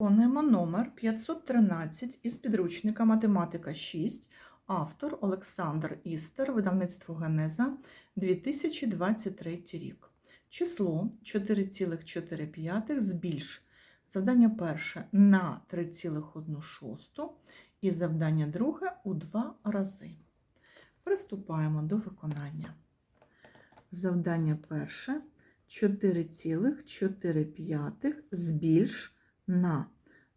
Виконуємо номер 513 із підручника Математика 6, автор Олександр Істер, видавництво Генеза, 2023 рік. Число 4,4 збільш. Завдання перше на 3,1 і завдання друге у два рази. Приступаємо до виконання. Завдання перше 4,4 збільш на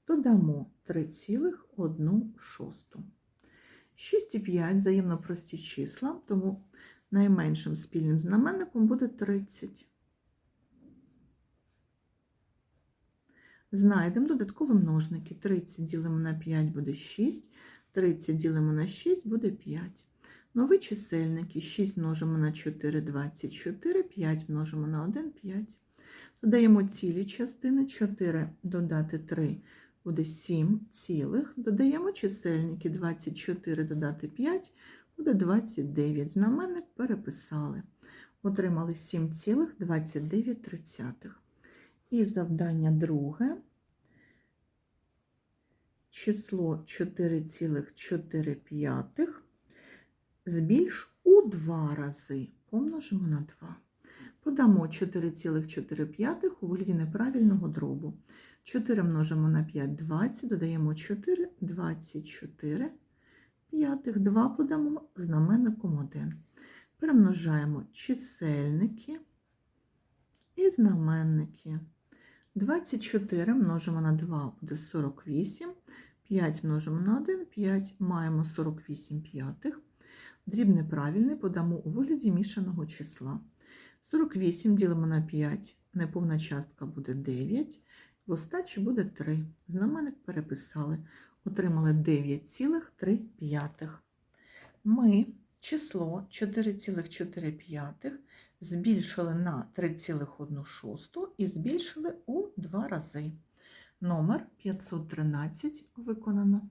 додамо 3,1. 6 і 5 взаємно прості числа, тому найменшим спільним знаменником буде 30. Знайдемо додаткові множники. 30 ділимо на 5 буде 6, 30 ділимо на 6 буде 5. Нові чисельники 6 множимо на 4 – 24, 5 множимо на 1 – 5. Додаємо цілі частини, 4 додати 3 буде 7 цілих. Додаємо чисельники 24 додати 5 буде 29. Знаменник переписали. Отримали 7,29. І завдання друге. Число 4,4 збільш у два рази. Помножимо на 2. Подамо 4,4 у вигляді неправильного дробу. 4 множимо на 5 – 20, додаємо 4 – 24 п'ятих. 2 подамо знаменником 1. Перемножаємо чисельники і знаменники. 24 множимо на 2 буде 48, 5 множимо на 1 – 5, маємо 48 п'ятих. Дріб неправильний подамо у вигляді мішаного числа. 48 ділимо на 5, неповна частка буде 9, в остачі буде 3. Знаменник переписали. Отримали 9,3. Ми число 4,4 збільшили на 3,1 і збільшили у два рази. Номер 513 виконано.